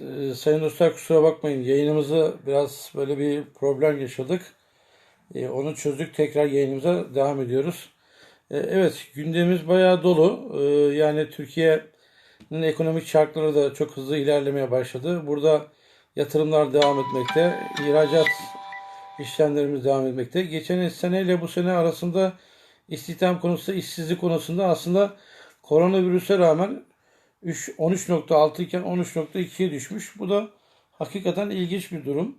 e, sayın dostlar kusura bakmayın. Yayınımızı biraz böyle bir problem yaşadık. E, onu çözdük. Tekrar yayınımıza devam ediyoruz. E, evet gündemimiz bayağı dolu. E, yani Türkiye'nin ekonomik şartları da çok hızlı ilerlemeye başladı. Burada yatırımlar devam etmekte. ihracat işlemlerimiz devam etmekte. Geçen seneyle bu sene arasında istihdam konusunda, işsizlik konusunda aslında koronavirüse rağmen 3 13.6 iken 13.2'ye düşmüş. Bu da hakikaten ilginç bir durum.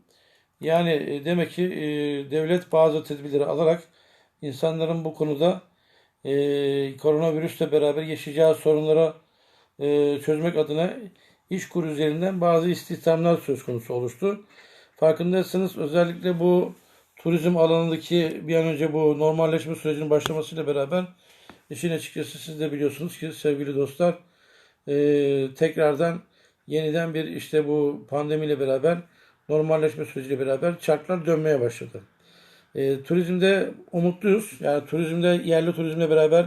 Yani e, demek ki e, devlet bazı tedbirleri alarak insanların bu konuda e, koronavirüsle beraber yaşayacağı sorunlara çözmek adına iş kur üzerinden bazı istihdamlar söz konusu oluştu. Farkındaysanız özellikle bu turizm alanındaki bir an önce bu normalleşme sürecinin başlamasıyla beraber işin açıkçası siz de biliyorsunuz ki sevgili dostlar e, tekrardan yeniden bir işte bu pandemiyle beraber normalleşme süreciyle beraber çarklar dönmeye başladı. E, turizmde umutluyuz. Yani turizmde yerli turizmle beraber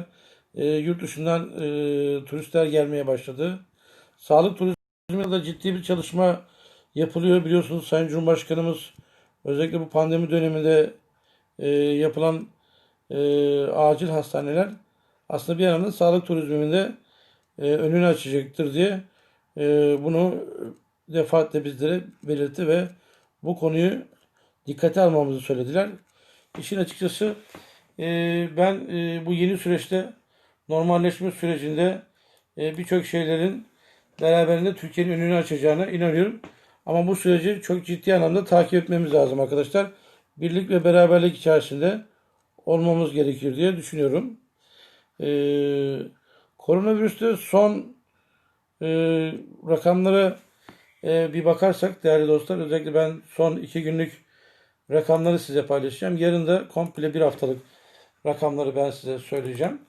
e, yurt dışından e, turistler gelmeye başladı. Sağlık turizminde de ciddi bir çalışma yapılıyor. Biliyorsunuz Sayın Cumhurbaşkanımız özellikle bu pandemi döneminde e, yapılan e, acil hastaneler aslında bir yandan sağlık turizminde e, önünü açacaktır diye e, bunu defaatle bizlere belirtti ve bu konuyu dikkate almamızı söylediler. İşin açıkçası e, ben e, bu yeni süreçte normalleşme sürecinde e, birçok şeylerin beraberinde Türkiye'nin önünü açacağına inanıyorum. Ama bu süreci çok ciddi anlamda takip etmemiz lazım arkadaşlar. Birlik ve beraberlik içerisinde olmamız gerekir diye düşünüyorum. Ee, koronavirüste son e, rakamlara e, bir bakarsak değerli dostlar özellikle ben son iki günlük rakamları size paylaşacağım. Yarın da komple bir haftalık rakamları ben size söyleyeceğim.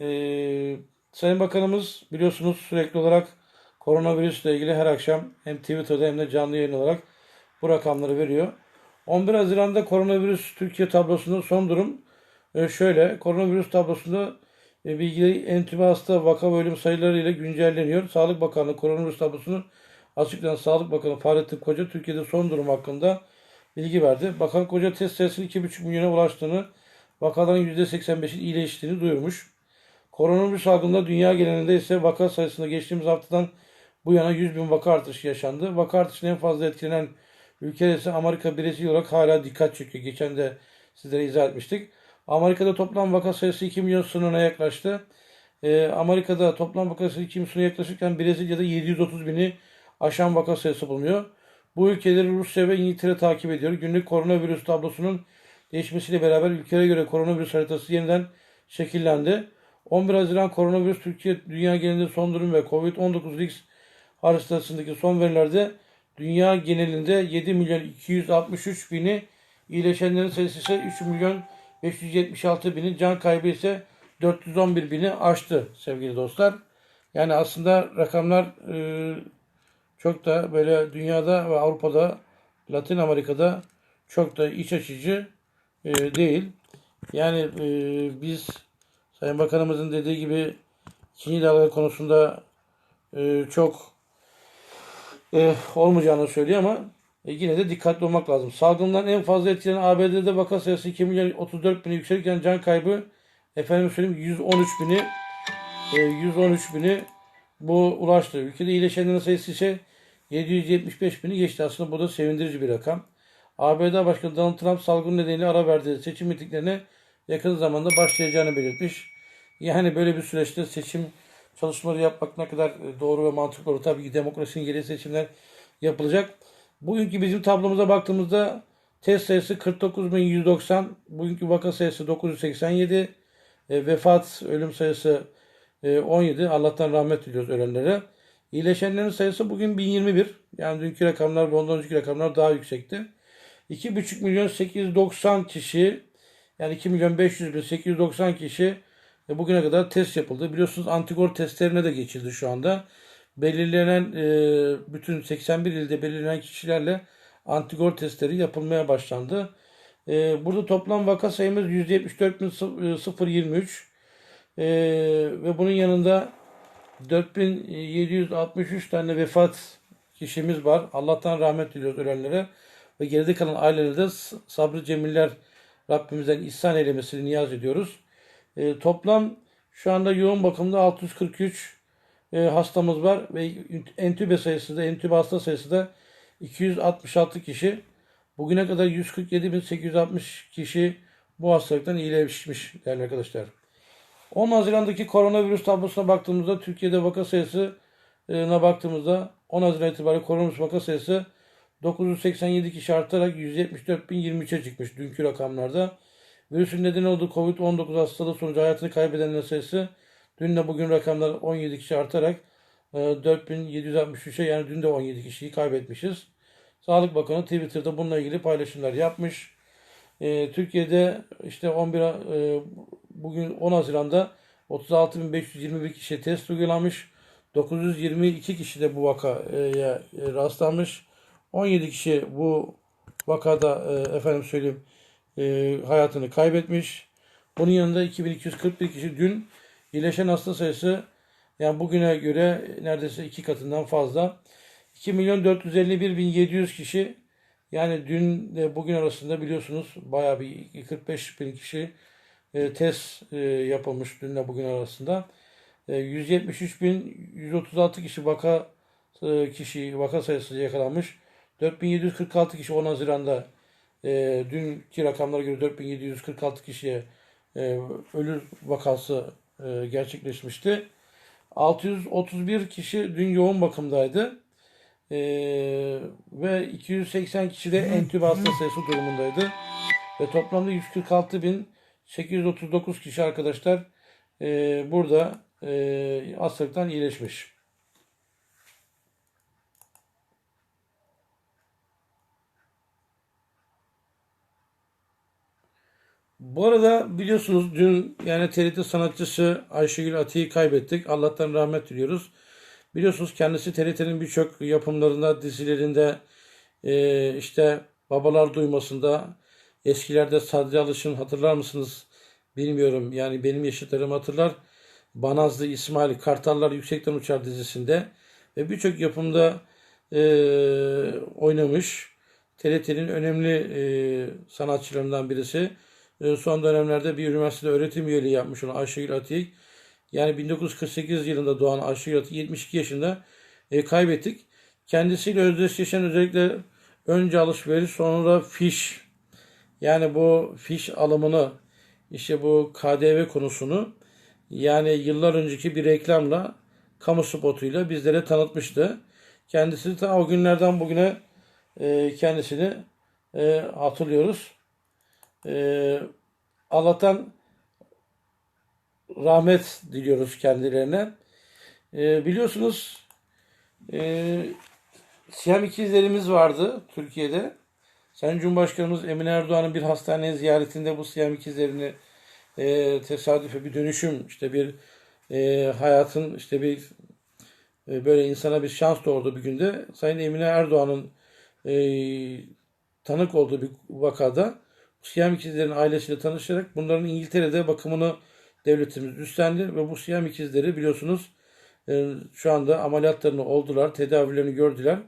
Ee, Sayın Bakanımız biliyorsunuz sürekli olarak koronavirüsle ilgili her akşam hem Twitter'da hem de canlı yayın olarak bu rakamları veriyor. 11 Haziran'da koronavirüs Türkiye tablosunda son durum e, şöyle. Koronavirüs tablosunda e, bilgileri entübe hasta vaka ve ölüm sayıları ile güncelleniyor. Sağlık Bakanlığı koronavirüs tablosunu açıklayan Sağlık Bakanı Fahrettin Koca Türkiye'de son durum hakkında bilgi verdi. Bakan Koca test sayısının 2,5 milyona ulaştığını, vakaların %85'in iyileştiğini duyurmuş. Koronavirüs salgında dünya genelinde ise vaka sayısında geçtiğimiz haftadan bu yana 100 bin vaka artışı yaşandı. Vaka artışının en fazla etkilenen ülkeler ise Amerika, Brezilya olarak hala dikkat çekiyor. Geçen de sizlere izah etmiştik. Amerika'da toplam vaka sayısı 2 milyon sınırına yaklaştı. Ee, Amerika'da toplam vaka sayısı 2 milyon sınırına yaklaşırken Brezilya'da 730 bini aşan vaka sayısı bulunuyor. Bu ülkeleri Rusya ve İngiltere takip ediyor. Günlük koronavirüs tablosunun değişmesiyle beraber ülkelere göre koronavirüs haritası yeniden şekillendi. 11 Haziran koronavirüs Türkiye dünya genelinde son durum ve Covid-19 risk haritasındaki son verilerde dünya genelinde 7 milyon 263 bini iyileşenlerin sayısı ise 3 milyon 576 bini can kaybı ise 411 bini aştı sevgili dostlar. Yani aslında rakamlar e, çok da böyle dünyada ve Avrupa'da, Latin Amerika'da çok da iç açıcı e, değil. Yani e, biz Sayın Bakanımızın dediği gibi ikinci dalga konusunda e, çok e, olmayacağını söylüyor ama e, yine de dikkatli olmak lazım. Salgından en fazla etkilenen ABD'de vaka sayısı 2 milyon 34 bini yükselirken can kaybı efendim söyleyeyim 113 bini e, 113 bini bu ulaştı. Ülkede iyileşenlerin sayısı ise 775 bini geçti. Aslında bu da sevindirici bir rakam. ABD Başkanı Donald Trump salgın nedeniyle ara verdiği seçim mitinglerine yakın zamanda başlayacağını belirtmiş. Yani böyle bir süreçte seçim çalışmaları yapmak ne kadar doğru ve mantıklı olur. Tabii ki demokrasinin gereği seçimler yapılacak. Bugünkü bizim tablomuza baktığımızda test sayısı 49.190, bugünkü vaka sayısı 987, e, vefat, ölüm sayısı e, 17. Allah'tan rahmet diliyoruz ölenlere. İyileşenlerin sayısı bugün 1021. Yani dünkü rakamlar ve ondan önceki rakamlar daha yüksekti. 2,5 milyon 890 kişi yani 2 milyon 500 bin 890 kişi e, bugüne kadar test yapıldı. Biliyorsunuz antikor testlerine de geçildi şu anda. Belirlenen e, bütün 81 ilde belirlenen kişilerle antikor testleri yapılmaya başlandı. E, burada toplam vaka sayımız 174.023 e, ve bunun yanında 4763 tane vefat kişimiz var. Allah'tan rahmet diliyoruz ölenlere. Ve geride kalan ailelere de sabrı cemiller Rabbimizden ihsan eylemesini niyaz ediyoruz. E, toplam şu anda yoğun bakımda 643 e, hastamız var ve entübe sayısı da entübe hasta sayısı da 266 kişi. Bugüne kadar 147.860 kişi bu hastalıktan iyileşmiş değerli arkadaşlar. 10 Haziran'daki koronavirüs tablosuna baktığımızda Türkiye'de vaka sayısına baktığımızda 10 Haziran itibariyle koronavirüs vaka sayısı 987 kişi artarak 174.023'e çıkmış dünkü rakamlarda. Virüsün nedeni olduğu Covid-19 hastalığı sonucu hayatını kaybedenler sayısı dünle bugün rakamlar 17 kişi artarak e, 4763'e yani dün de 17 kişiyi kaybetmişiz. Sağlık Bakanı Twitter'da bununla ilgili paylaşımlar yapmış. E, Türkiye'de işte 11 e, bugün 10 Haziran'da 36.521 kişiye test uygulanmış. 922 kişi de bu vakaya e, rastlanmış. 17 kişi bu vakada efendim söyleyeyim hayatını kaybetmiş. Bunun yanında 2241 kişi dün iyileşen hasta sayısı yani bugüne göre neredeyse iki katından fazla. 2 milyon 451 bin 700 kişi yani dün de bugün arasında biliyorsunuz bayağı bir 45 bin kişi e, test e, yapılmış dünle bugün arasında. E, 173 bin 136 kişi vaka e, kişi vaka sayısı yakalanmış. 4746 kişi 10 Haziran'da e, dünkü rakamlara göre 4746 kişiye e, ölü vakası e, gerçekleşmişti. 631 kişi dün yoğun bakımdaydı. E, ve 280 kişi de entübe hasta sayısı durumundaydı. Ve toplamda 146.839 kişi arkadaşlar e, burada e, hastalıktan iyileşmiş. Bu arada biliyorsunuz dün yani TRT sanatçısı Ayşegül Ati'yi kaybettik. Allah'tan rahmet diliyoruz. Biliyorsunuz kendisi TRT'nin birçok yapımlarında, dizilerinde e, işte Babalar Duymasında eskilerde Sadri Alış'ın hatırlar mısınız bilmiyorum. Yani benim yaşıtlarım hatırlar. Banazlı İsmail Kartallar Yüksekten Uçar dizisinde ve birçok yapımda e, oynamış. TRT'nin önemli e, sanatçılarından birisi. E, son dönemlerde bir üniversitede öğretim üyeliği yapmış olan Ayşegül Atik. Yani 1948 yılında doğan Ayşegül Atik 72 yaşında e, kaybettik. Kendisiyle özdeşleşen özellikle önce alışveriş sonra fiş yani bu fiş alımını işte bu KDV konusunu yani yıllar önceki bir reklamla kamu spotuyla bizlere tanıtmıştı. Kendisi ta o günlerden bugüne e, kendisini e, hatırlıyoruz. E, Allah'tan rahmet diliyoruz kendilerine. E, biliyorsunuz e, Siyam ikizlerimiz vardı Türkiye'de. Sayın Cumhurbaşkanımız Emine Erdoğan'ın bir hastaneye ziyaretinde bu Siyam ikizlerini e, tesadüfe bir dönüşüm işte bir e, hayatın işte bir e, böyle insana bir şans doğurdu bir günde. Sayın Emine Erdoğan'ın e, tanık olduğu bir vakada Siyam ikizlerin ailesiyle tanışarak bunların İngiltere'de bakımını devletimiz üstlendi ve bu Siyam ikizleri biliyorsunuz e, şu anda ameliyatlarını oldular, tedavilerini gördüler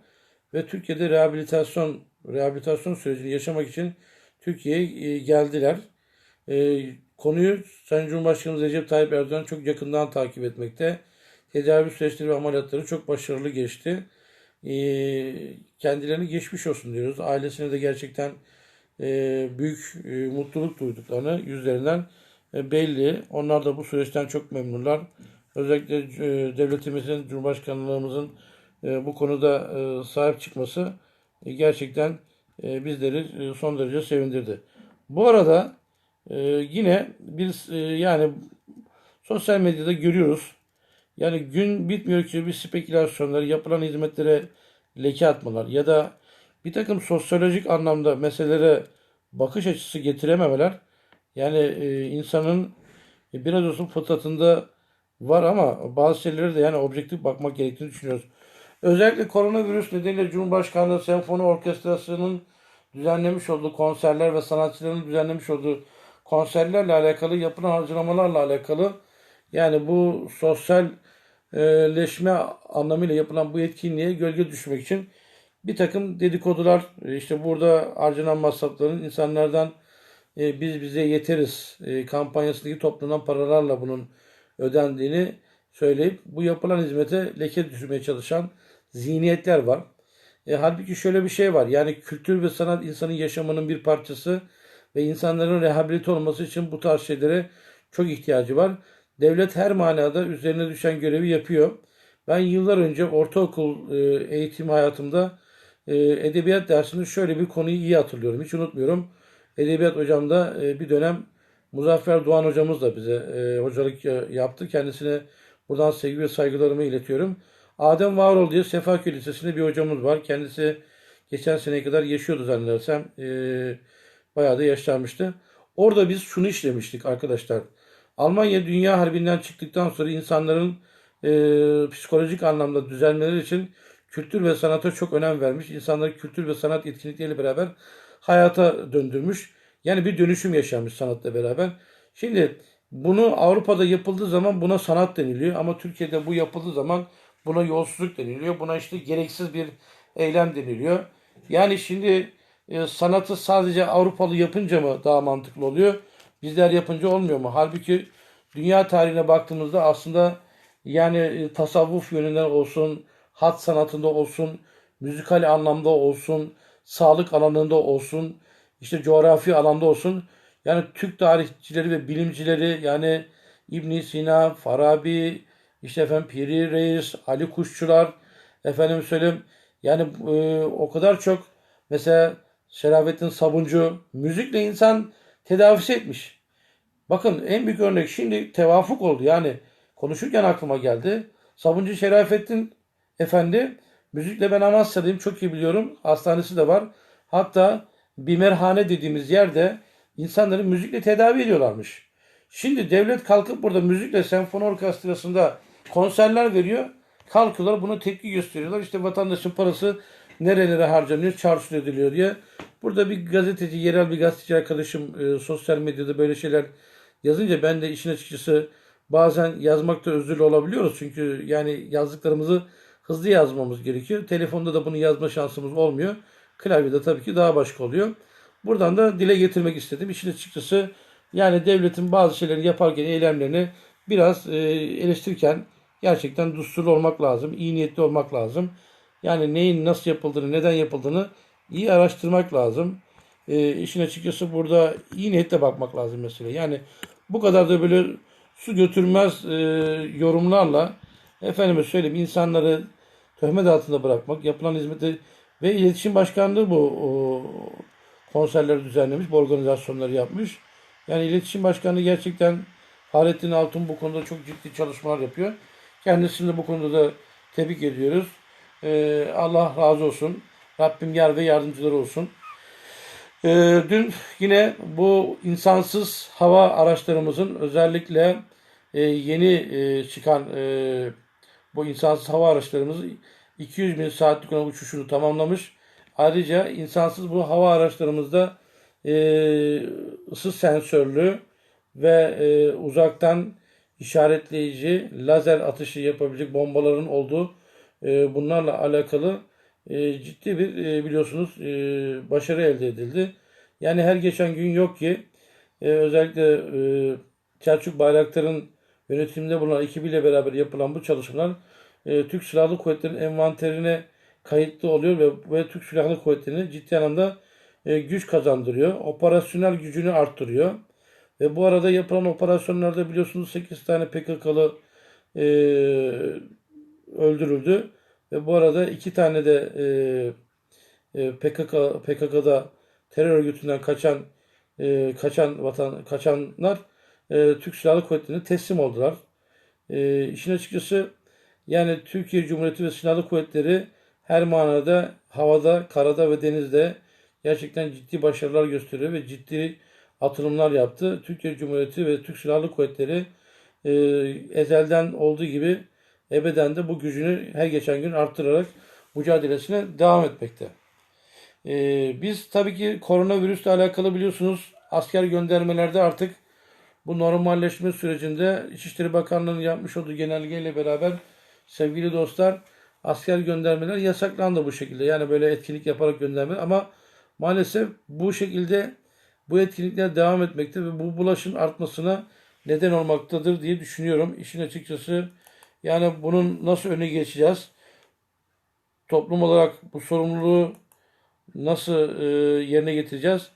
ve Türkiye'de rehabilitasyon rehabilitasyon sürecini yaşamak için Türkiye'ye e, geldiler. E, konuyu Sayın Cumhurbaşkanımız Recep Tayyip Erdoğan çok yakından takip etmekte. Tedavi süreçleri ve ameliyatları çok başarılı geçti. Kendilerine geçmiş olsun diyoruz. Ailesine de gerçekten büyük e, mutluluk duyduklarını yüzlerinden e, belli. Onlar da bu süreçten çok memnunlar. Özellikle e, devletimizin, Cumhurbaşkanlığımızın e, bu konuda e, sahip çıkması e, gerçekten e, bizleri e, son derece sevindirdi. Bu arada e, yine biz e, yani sosyal medyada görüyoruz. Yani gün bitmiyor ki bir spekülasyonlar, yapılan hizmetlere leke atmalar ya da bir takım sosyolojik anlamda meselelere bakış açısı getirememeler yani e, insanın biraz olsun fıtratında var ama bazı şeylere de yani objektif bakmak gerektiğini düşünüyoruz. Özellikle koronavirüs nedeniyle Cumhurbaşkanlığı Senfoni Orkestrası'nın düzenlemiş olduğu konserler ve sanatçıların düzenlemiş olduğu konserlerle alakalı yapılan harcamalarla alakalı yani bu sosyal leşme anlamıyla yapılan bu etkinliğe gölge düşmek için bir takım dedikodular e, işte burada harcanan masrafların insanlardan e, biz bize yeteriz e, kampanyasındaki toplanan paralarla bunun ödendiğini söyleyip bu yapılan hizmete leke düşürmeye çalışan zihniyetler var. E, halbuki şöyle bir şey var. Yani kültür ve sanat insanın yaşamının bir parçası ve insanların rehabilite olması için bu tarz şeylere çok ihtiyacı var. Devlet her manada üzerine düşen görevi yapıyor. Ben yıllar önce ortaokul e, eğitim hayatımda edebiyat dersinde şöyle bir konuyu iyi hatırlıyorum. Hiç unutmuyorum. Edebiyat hocam da e, bir dönem Muzaffer Doğan hocamız da bize e, hocalık e, yaptı. Kendisine buradan sevgi ve saygılarımı iletiyorum. Adem Varol diye Sefaköy Lisesi'nde bir hocamız var. Kendisi geçen seneye kadar yaşıyordu zannedersem. Bayağı da yaşlanmıştı. Orada biz şunu işlemiştik arkadaşlar. Almanya Dünya Harbi'nden çıktıktan sonra insanların e, psikolojik anlamda düzelmeleri için kültür ve sanata çok önem vermiş. İnsanları kültür ve sanat etkinlikleriyle beraber hayata döndürmüş. Yani bir dönüşüm yaşanmış sanatla beraber. Şimdi bunu Avrupa'da yapıldığı zaman buna sanat deniliyor ama Türkiye'de bu yapıldığı zaman buna yolsuzluk deniliyor. Buna işte gereksiz bir eylem deniliyor. Yani şimdi e, sanatı sadece Avrupalı yapınca mı daha mantıklı oluyor? Bizler yapınca olmuyor mu? Halbuki dünya tarihine baktığımızda aslında yani e, tasavvuf yönünden olsun, hat sanatında olsun, müzikal anlamda olsun, sağlık alanında olsun, işte coğrafi alanda olsun. Yani Türk tarihçileri ve bilimcileri yani İbn Sina, Farabi, işte efendim Piri Reis, Ali Kuşçular, efendim söyleyeyim yani e, o kadar çok mesela Şerafettin Sabuncu müzikle insan tedavisi etmiş. Bakın en büyük örnek şimdi tevafuk oldu. Yani konuşurken aklıma geldi. Sabuncu Şerafettin Efendi müzikle ben Amasya'dayım çok iyi biliyorum. Hastanesi de var. Hatta bimerhane dediğimiz yerde insanları müzikle tedavi ediyorlarmış. Şimdi devlet kalkıp burada müzikle senfoni orkestrasında konserler veriyor. Kalkıyorlar buna tepki gösteriyorlar. İşte vatandaşın parası nerelere harcanıyor, çarçur ediliyor diye. Burada bir gazeteci, yerel bir gazeteci arkadaşım e, sosyal medyada böyle şeyler yazınca ben de işin açıkçası bazen yazmakta özürlü olabiliyoruz. Çünkü yani yazdıklarımızı hızlı yazmamız gerekiyor. Telefonda da bunu yazma şansımız olmuyor. Klavyede tabii ki daha başka oluyor. Buradan da dile getirmek istedim. İşin açıkçası yani devletin bazı şeyleri yaparken eylemlerini biraz e, eleştirirken gerçekten dusturlu olmak lazım. iyi niyetli olmak lazım. Yani neyin nasıl yapıldığını, neden yapıldığını iyi araştırmak lazım. E, işin açıkçası burada iyi niyetle bakmak lazım mesela. Yani bu kadar da böyle su götürmez e, yorumlarla efendime söyleyeyim insanları töhmet altında bırakmak, yapılan hizmeti ve iletişim başkanlığı bu o, konserleri düzenlemiş, bu organizasyonları yapmış. Yani iletişim başkanlığı gerçekten Fahrettin Altun bu konuda çok ciddi çalışmalar yapıyor. Kendisini bu konuda da tebrik ediyoruz. Ee, Allah razı olsun. Rabbim yar ve yardımcıları olsun. Ee, dün yine bu insansız hava araçlarımızın özellikle e, yeni e, çıkan e, bu insansız hava araçlarımız 200 bin saatlik olan uçuşunu tamamlamış. Ayrıca insansız bu hava araçlarımızda e, ısı sensörlü ve e, uzaktan işaretleyici lazer atışı yapabilecek bombaların olduğu e, bunlarla alakalı e, ciddi bir e, biliyorsunuz e, başarı elde edildi. Yani her geçen gün yok ki e, özellikle e, Selçuk Bayraktar'ın yönetiminde bulunan ekibiyle beraber yapılan bu çalışmalar e, Türk Silahlı Kuvvetleri'nin envanterine kayıtlı oluyor ve, ve Türk Silahlı Kuvvetleri'ne ciddi anlamda e, güç kazandırıyor. Operasyonel gücünü arttırıyor. Ve bu arada yapılan operasyonlarda biliyorsunuz 8 tane PKK'lı e, öldürüldü. Ve bu arada iki tane de e, e, PKK PKK'da terör örgütünden kaçan e, kaçan vatan kaçanlar e, Türk Silahlı Kuvvetleri'ne teslim oldular. E, işin açıkçası yani Türkiye Cumhuriyeti ve Silahlı Kuvvetleri her manada havada, karada ve denizde gerçekten ciddi başarılar gösteriyor ve ciddi atılımlar yaptı. Türkiye Cumhuriyeti ve Türk Silahlı Kuvvetleri e, ezelden olduğu gibi ebeden de bu gücünü her geçen gün arttırarak mücadelesine devam etmekte. E, biz tabii ki koronavirüsle alakalı biliyorsunuz asker göndermelerde artık bu normalleşme sürecinde İçişleri Bakanlığı'nın yapmış olduğu genelgeyle beraber sevgili dostlar asker göndermeler yasaklandı bu şekilde. Yani böyle etkinlik yaparak göndermeler ama maalesef bu şekilde bu etkinlikler devam etmekte ve bu bulaşın artmasına neden olmaktadır diye düşünüyorum. İşin açıkçası yani bunun nasıl öne geçeceğiz? Toplum olarak bu sorumluluğu nasıl e, yerine getireceğiz?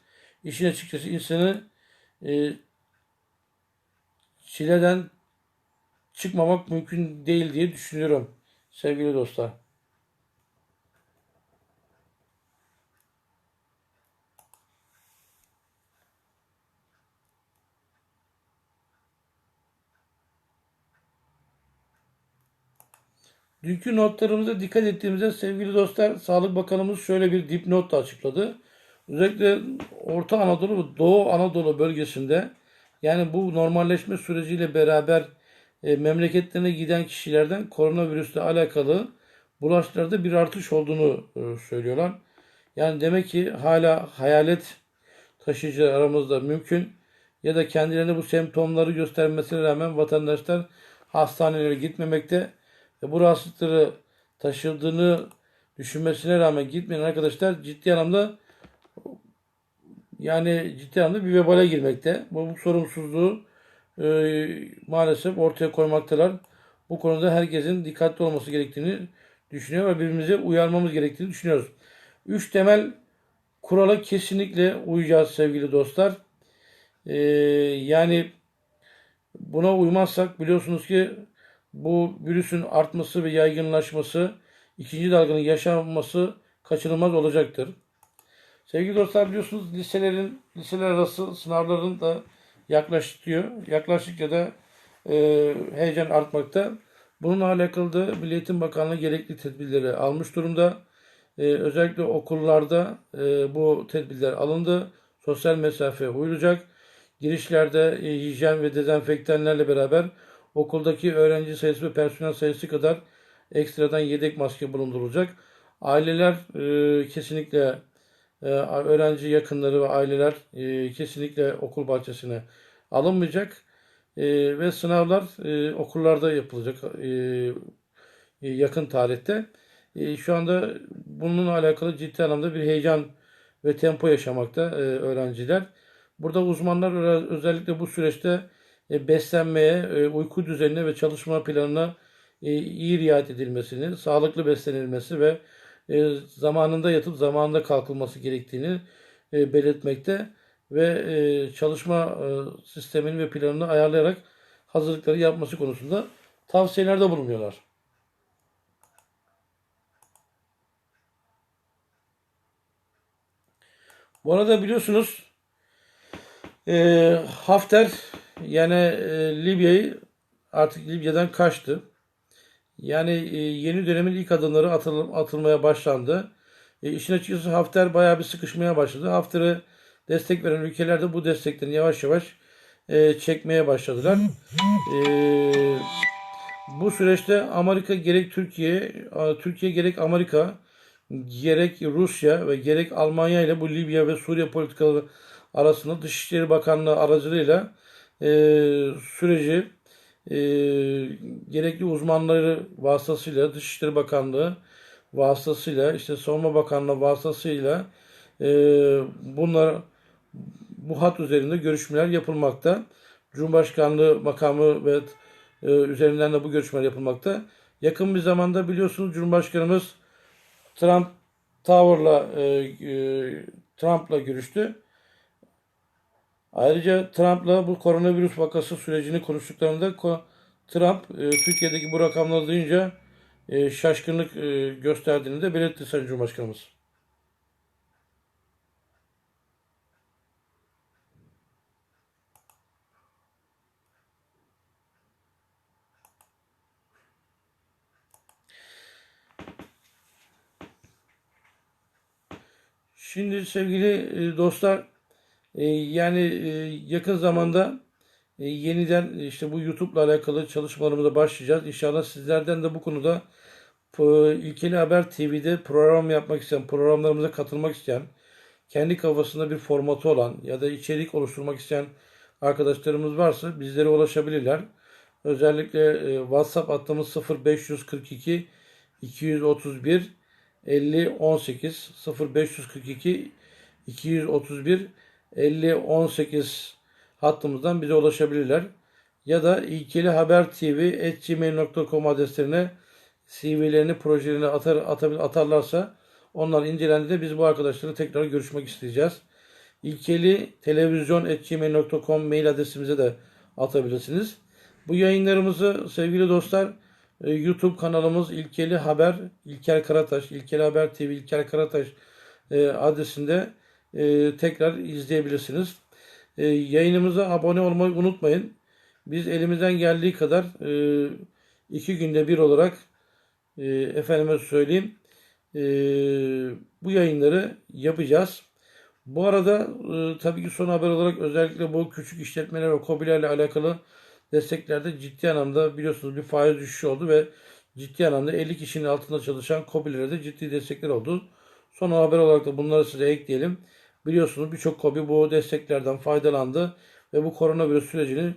İşin açıkçası insanı e, çileden çıkmamak mümkün değil diye düşünüyorum sevgili dostlar. Dünkü notlarımıza dikkat ettiğimizde sevgili dostlar Sağlık Bakanımız şöyle bir dipnot da açıkladı. Özellikle Orta Anadolu ve Doğu Anadolu bölgesinde yani bu normalleşme süreciyle beraber e, memleketlerine giden kişilerden koronavirüsle alakalı bulaşlarda bir artış olduğunu e, söylüyorlar. Yani demek ki hala hayalet taşıyıcı aramızda mümkün ya da kendilerine bu semptomları göstermesine rağmen vatandaşlar hastanelere gitmemekte ve bu rahatsızlıkları taşıdığını düşünmesine rağmen gitmeyen arkadaşlar ciddi anlamda yani ciddi anlamda bir vebale girmekte. Bu, bu sorumsuzluğu e, maalesef ortaya koymaktalar. Bu konuda herkesin dikkatli olması gerektiğini düşünüyor ve birbirimize uyarmamız gerektiğini düşünüyoruz. Üç temel kurala kesinlikle uyacağız sevgili dostlar. E, yani buna uymazsak biliyorsunuz ki bu virüsün artması ve yaygınlaşması, ikinci dalganın yaşanması kaçınılmaz olacaktır. Sevgili dostlar biliyorsunuz liselerin, liseler arası sınavların da yaklaşıyor. Yaklaştıkça da e, heyecan artmakta. Bununla alakalı da Milli Eğitim Bakanlığı gerekli tedbirleri almış durumda. E, özellikle okullarda e, bu tedbirler alındı. Sosyal mesafe uyulacak. Girişlerde e, hijyen ve dezenfektanlarla beraber okuldaki öğrenci sayısı ve personel sayısı kadar ekstradan yedek maske bulundurulacak. Aileler e, kesinlikle öğrenci yakınları ve aileler e, kesinlikle okul bahçesine alınmayacak e, ve sınavlar e, okullarda yapılacak yakın tarihte. Şu anda bununla alakalı ciddi anlamda bir heyecan ve tempo yaşamakta öğrenciler. Burada uzmanlar özellikle bu süreçte beslenmeye, uyku düzenine ve çalışma planına iyi riayet edilmesini, sağlıklı beslenilmesi ve zamanında yatıp zamanında kalkılması gerektiğini belirtmekte ve çalışma sistemini ve planını ayarlayarak hazırlıkları yapması konusunda tavsiyelerde bulunuyorlar. Bu arada biliyorsunuz Hafter yani e, Libya'yı artık Libya'dan kaçtı. Yani e, yeni dönemin ilk adımları atıl, atılmaya başlandı. E, işin açıkçası Hafter bayağı bir sıkışmaya başladı. Hafter'ı destek veren ülkeler de bu desteklerini yavaş yavaş e, çekmeye başladılar. E, bu süreçte Amerika gerek Türkiye, Türkiye gerek Amerika, gerek Rusya ve gerek Almanya ile bu Libya ve Suriye politikaları arasında Dışişleri Bakanlığı aracılığıyla süreci e, gerekli uzmanları vasıtasıyla Dışişleri Bakanlığı vasıtasıyla işte Savunma Bakanlığı vasıtasıyla e, bunlar bu hat üzerinde görüşmeler yapılmakta. Cumhurbaşkanlığı makamı ve e, üzerinden de bu görüşmeler yapılmakta. Yakın bir zamanda biliyorsunuz Cumhurbaşkanımız Trump Tower'la e, e, Trump'la görüştü. Ayrıca Trump'la bu koronavirüs vakası sürecini konuştuklarında Trump e, Türkiye'deki bu rakamları duyunca e, şaşkınlık e, gösterdiğini de belirtti Sayın Cumhurbaşkanımız. Şimdi sevgili dostlar e, yani e, yakın zamanda e, yeniden işte bu YouTube'la alakalı çalışmalarımıza başlayacağız. İnşallah sizlerden de bu konuda İlkeli Haber TV'de program yapmak isteyen, programlarımıza katılmak isteyen, kendi kafasında bir formatı olan ya da içerik oluşturmak isteyen arkadaşlarımız varsa bizlere ulaşabilirler. Özellikle WhatsApp hattımız 0542 231 50 18 0542 231 50 18 hattımızdan bize ulaşabilirler. Ya da ilkeli haber tv gmail.com adreslerine CV'lerini, projelerini atar, atabil, atarlarsa onlar incelendiğinde biz bu arkadaşlarla tekrar görüşmek isteyeceğiz. İlkeli televizyon gmail.com mail adresimize de atabilirsiniz. Bu yayınlarımızı sevgili dostlar e, YouTube kanalımız İlkeli Haber, İlker Karataş, İlkeli Haber TV, İlker Karataş e, adresinde e, tekrar izleyebilirsiniz. E, yayınımıza abone olmayı unutmayın. Biz elimizden geldiği kadar e, iki günde bir olarak e, efendime söyleyeyim e, bu yayınları yapacağız. Bu arada e, tabii ki son haber olarak özellikle bu küçük işletmeler ve KOBİ'lerle alakalı desteklerde ciddi anlamda biliyorsunuz bir faiz düşüşü oldu ve ciddi anlamda 50 kişinin altında çalışan KOBİ'lere de ciddi destekler oldu. Son haber olarak da bunları size ekleyelim. Biliyorsunuz birçok KOBİ bu desteklerden faydalandı ve bu koronavirüs sürecini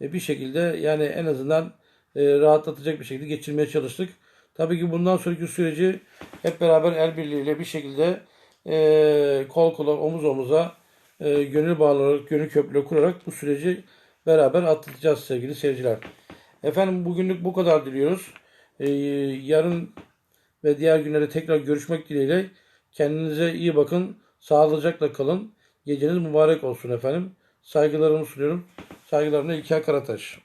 e, bir şekilde yani en azından e, rahatlatacak bir şekilde geçirmeye çalıştık. Tabii ki bundan sonraki süreci hep beraber el birliğiyle bir şekilde e, kol kola omuz omuza gönül bağlanarak, gönül köprüleri kurarak bu süreci beraber atlatacağız sevgili seyirciler. Efendim bugünlük bu kadar diliyoruz. Yarın ve diğer günlerde tekrar görüşmek dileğiyle kendinize iyi bakın. Sağlıcakla kalın. Geceniz mübarek olsun efendim. Saygılarımı sunuyorum. Saygılarımla İlker Karataş.